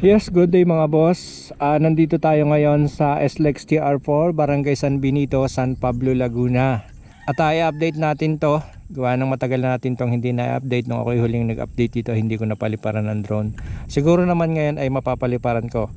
Yes, good day mga boss. Ah, nandito tayo ngayon sa SLEX TR4, Barangay San Benito, San Pablo, Laguna. At i-update natin to. Gawa ng matagal na natin tong hindi na-update nung ako'y huling nag-update dito, hindi ko napaliparan ng drone. Siguro naman ngayon ay mapapaliparan ko.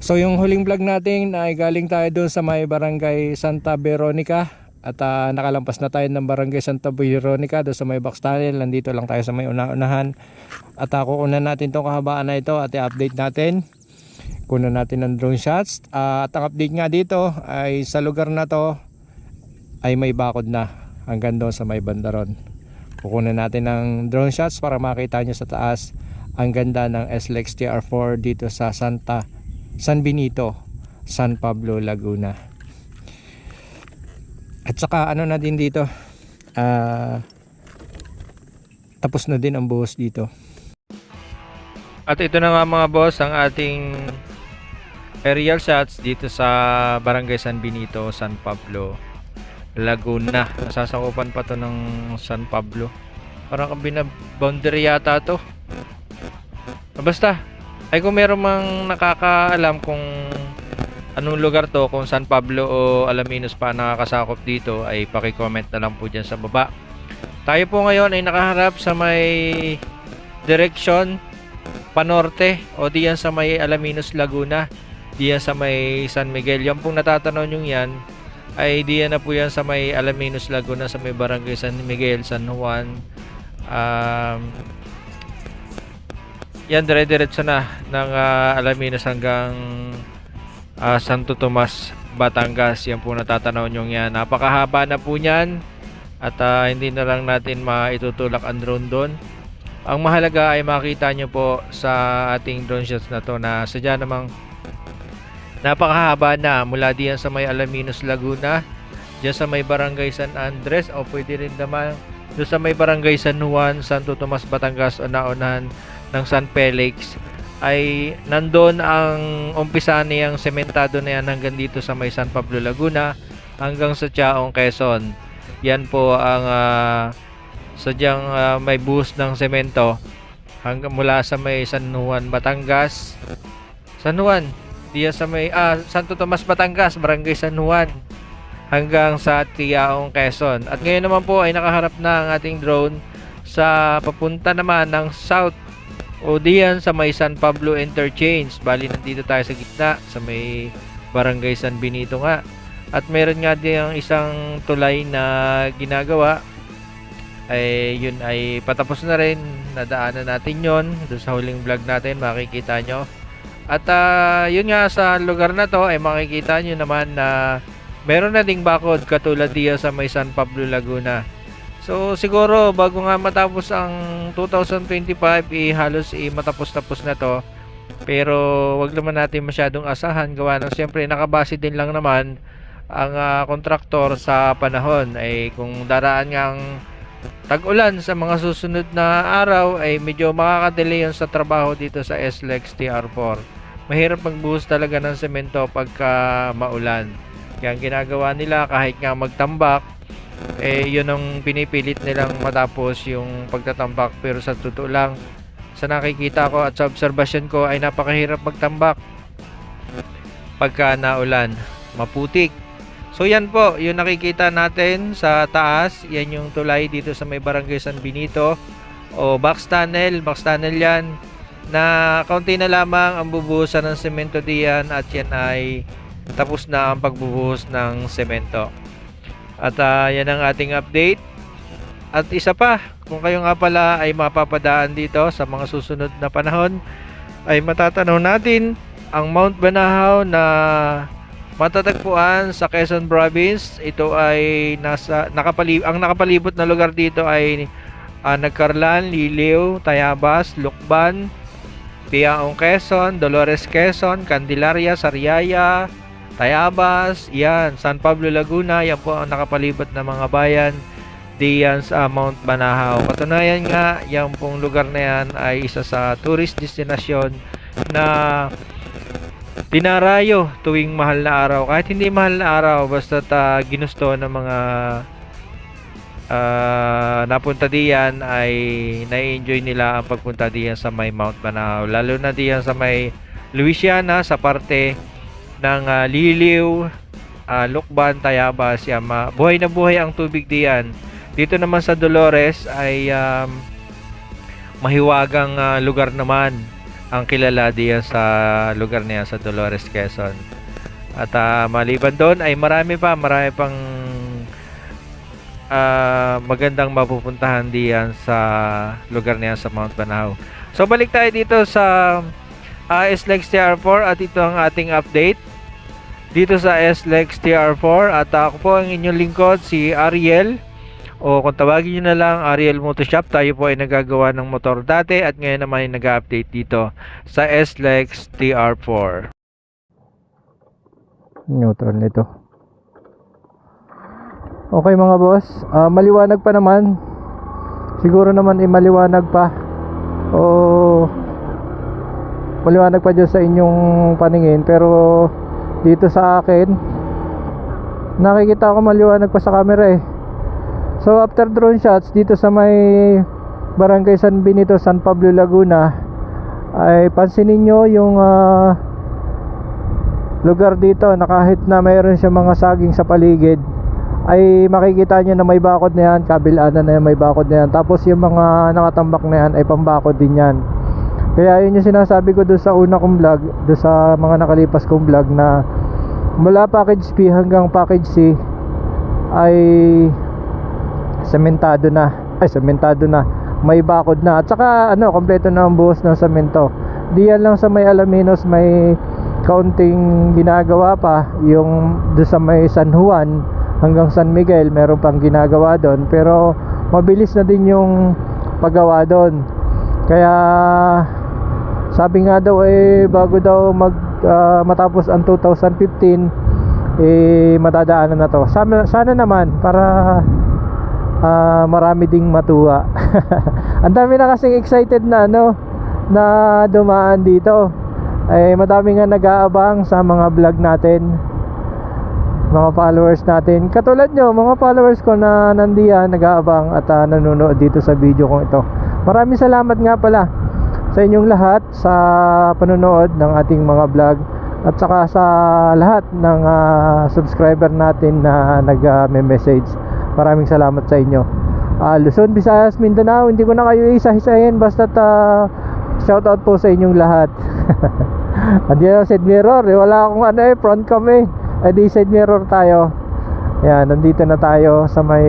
So yung huling vlog natin ay galing tayo doon sa may Barangay Santa Veronica at ah, nakalampas na tayo ng Barangay Santa Veronica doon sa may box tunnel. Nandito lang tayo sa may una-unahan. At ako kunan natin itong kahabaan na ito at i-update natin. Kunan natin ng drone shots. Ah, at ang update nga dito ay sa lugar na to ay may bakod na hanggang doon sa may bandaron. Kukunan natin ng drone shots para makita nyo sa taas ang ganda ng SLEX TR4 dito sa Santa San Benito, San Pablo, Laguna. At saka ano na din dito, ah, tapos na din ang buhos dito. At ito na nga mga boss ang ating aerial shots dito sa Barangay San Benito, San Pablo, Laguna. Nasasakupan pa to ng San Pablo. Parang boundary yata to. Basta, ay kung meron mang nakakaalam kung anong lugar to, kung San Pablo o Alaminos pa nakakasakop dito, ay paki-comment na lang po dyan sa baba. Tayo po ngayon ay nakaharap sa may direction panorte o diyan sa may Alaminos Laguna diyan sa may San Miguel. Yan pong natatanong yung yan ay diyan na po yan sa may Alaminos Laguna sa may barangay San Miguel San Juan. Um, yan dire-diretso na ng ah, Alaminos hanggang ah, Santo Tomas Batangas yan po natatanaw nyo yan. Napakahaba na po yan at ah, hindi na lang natin maitutulak ang drone doon. Ang mahalaga ay makita nyo po sa ating drone shots na to na sadya namang napakahaba na mula diyan sa may Alaminos Laguna diyan sa may Barangay San Andres o pwede rin naman doon sa may Barangay San Juan, Santo Tomas, Batangas o naunahan ng San Felix ay nandoon ang umpisa niyang sementado na yan hanggang dito sa may San Pablo Laguna hanggang sa Chaong Quezon yan po ang ah, sadyang ah, may buhos ng semento hanggang mula sa may San Juan, Batangas. San Juan, diya sa may ah, Santo Tomas, Batangas, Barangay San Juan hanggang sa Tiaong, Quezon. At ngayon naman po ay nakaharap na ang ating drone sa papunta naman ng south o diyan sa may San Pablo Interchange. Bali nandito tayo sa gitna sa may Barangay San Benito nga. At meron nga din isang tulay na ginagawa. Ay yun ay patapos na rin. Nadaanan natin yon doon sa huling vlog natin makikita nyo. At ah, yun nga sa lugar na to ay makikita nyo naman na meron na ding bakod katulad diya sa may San Pablo Laguna so siguro bago nga matapos ang 2025 eh, halos eh, matapos-tapos na to pero wag naman natin masyadong asahan gawa ng siyempre nakabase din lang naman ang ah, kontraktor sa panahon ay kung daraan ngang tag-ulan sa mga susunod na araw ay medyo makakadelay yun sa trabaho dito sa SLEX TR4. Mahirap magbuhos talaga ng semento pagka maulan. Kaya ang ginagawa nila kahit nga magtambak, eh yun ang pinipilit nilang matapos yung pagtatambak. Pero sa totoo lang sa nakikita ko at sa obserbasyon ko ay napakahirap magtambak pagka naulan. Maputik. So yan po, yung nakikita natin sa taas, yan yung tulay dito sa may Barangay San Benito. O box tunnel, box tunnel yan. Na kaunti na lamang ang bubuhusan ng semento diyan at yan ay tapos na ang pagbubuhos ng semento. At ah, yan ang ating update. At isa pa, kung kayo nga pala ay mapapadaan dito sa mga susunod na panahon, ay matatanaw natin ang Mount Banahaw na matatagpuan sa Quezon Province. Ito ay nasa nakapalib ang nakapalibot na lugar dito ay ah, Nagcarlan, Liliw, Tayabas, Lukban, Tiaong Quezon, Dolores Quezon, Candelaria, Sariaya, Tayabas, yan, San Pablo Laguna, yan po ang nakapalibot na mga bayan diyan sa Mount Banahaw. Katunayan nga, yung pong lugar na yan ay isa sa tourist destination na dinarayo tuwing mahal na araw. Kahit hindi mahal na araw, basta ta ginusto ng mga ah, napunta diyan ay na-enjoy nila ang pagpunta diyan sa may Mount Banahaw. Lalo na diyan sa may Luisiana sa parte ng ah, Liliw, ah, Lukban, Tayabas, Yama. Buhay na buhay ang tubig diyan. Dito naman sa Dolores ay um, mahiwagang ah, lugar naman ang kilala diyan sa lugar niya sa Dolores, Quezon. At ah, maliban doon ay marami pa, marami pang ah, magandang mapupuntahan diyan sa lugar niya sa Mount Banahaw. So balik tayo dito sa uh, SLEX TR4 at ito ang ating update dito sa SLEX TR4 at ako po ang inyong lingkod si Ariel. O kung tawagin nyo na lang Ariel Motoshop tayo po ay nagagawa ng motor dati at ngayon naman ay nag-update dito sa SLEX TR4 neutral nito. Okay mga boss. Ah, maliwanag pa naman. Siguro naman ay maliwanag pa. O maliwanag pa dyan sa inyong paningin pero dito sa akin. Nakikita ko maliwanag pa sa camera eh. So after drone shots dito sa may barangay San Benito San Pablo Laguna ay pansinin nyo yung ah, lugar dito na kahit na mayroon siya mga saging sa paligid ay makikita nyo na may bakod na yan kabilaan na yan may bakod na yan. Tapos yung mga nakatambak na yan ay pambakod din yan kaya yun yung sinasabi ko doon sa una kong vlog doon sa mga nakalipas kong vlog na mula package P hanggang package C ay sementado na. Ay sementado na. May bakod na. At saka ano kompleto na ang buhos ng semento. Diyan lang sa may Alaminos may kaunting ginagawa pa. Yung doon sa may San Juan hanggang San Miguel meron pang ginagawa doon. Pero mabilis na din yung paggawa doon. Kaya sabi nga daw eh bago daw mag ah, matapos ang 2015 eh matadaanan na to. Sana, sana naman para ah, marami ding matuwa. Ang dami na kasing excited na ano na dumaan dito. Eh madami nga nag-aabang sa mga vlog natin mga followers natin. Katulad nyo mga followers ko na nandiyan nag-aabang at ah, nanonood dito sa video kong ito. Maraming salamat nga pala sa inyong lahat sa panonood ng ating mga vlog at saka sa lahat ng ah, subscriber natin na nag-message maraming salamat sa inyo Ah, Luzon, Visayas, Mindanao hindi ko na kayo isa-isahin basta shout out po sa inyong lahat Andiyan ang side mirror eh. Wala akong ano eh, front cam eh. Eh side mirror tayo. Yan, nandito na tayo sa may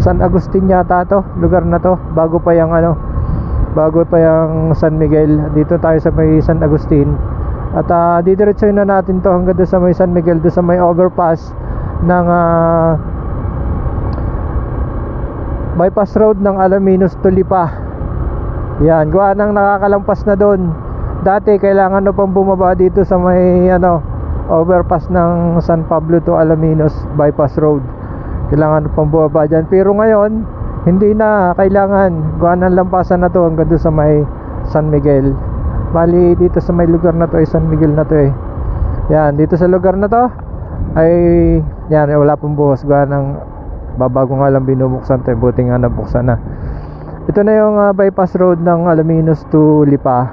San Agustin yata to, lugar na to. Bago pa yung ano, bago pa yung San Miguel. Dito tayo sa may San Agustin. At uh, didiretsuhin na natin to hanggang doon sa may San Miguel, doon sa may overpass ng ah, bypass road ng Alaminos to Lipa. Yan, gawa nang nakakalampas na doon. Dati kailangan na pang bumaba dito sa may ano overpass ng San Pablo to Alaminos bypass road. Kailangan pang bumaba diyan. Pero ngayon, hindi na kailangan. Gawa ng lampasan na to hanggang doon sa may San Miguel. Bali dito sa may lugar na to ay San Miguel na to eh. Yan, dito sa lugar na to ay yan, wala pong buhos. Gawa ng babago nga lang binubuksan to. eh. Buti nga nabuksan na. Ito na yung ah, bypass road ng Alaminos to Lipa.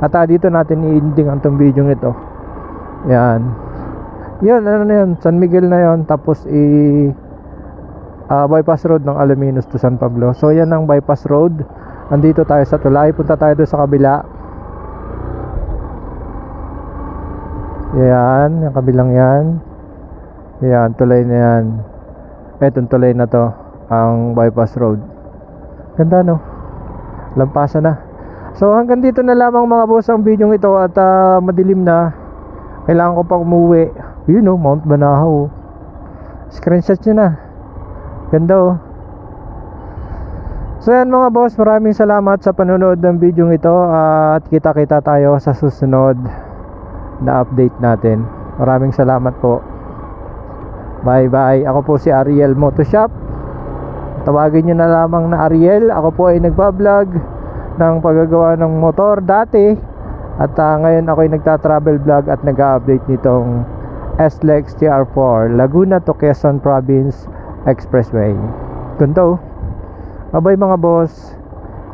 At ah, dito natin i-ending ang tong video ito. Yan. Yun, ano na yun? San Miguel na yun. Tapos i ah, bypass road ng Alaminos to San Pablo. So yan ang bypass road. Andito tayo sa tulay. Punta tayo doon sa kabila. Yan, yung kabilang yan. Yan, tulay na yan. Etong tulay na to, ang bypass road. Ganda no? Lampasan na. So hanggang dito na lamang mga boss ang video ito at ah, madilim na. Kailangan ko pa umuwi. Yun oh, Mount Banahaw. Screenshot nyo na. Ganda oh. So yan mga boss, maraming salamat sa panonood ng video ito at kita-kita tayo sa susunod na update natin. Maraming salamat po. Bye bye. Ako po si Ariel Motoshop. Tawagin nyo na lamang na Ariel. Ako po ay nagbablog ng paggagawa ng motor dati. At ah, ngayon ako ay nagta-travel vlog at nag-update nitong SLEX TR4 Laguna to Quezon Province Expressway. Ganito. Bye mga boss.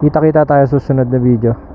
Kita-kita tayo sa susunod na video.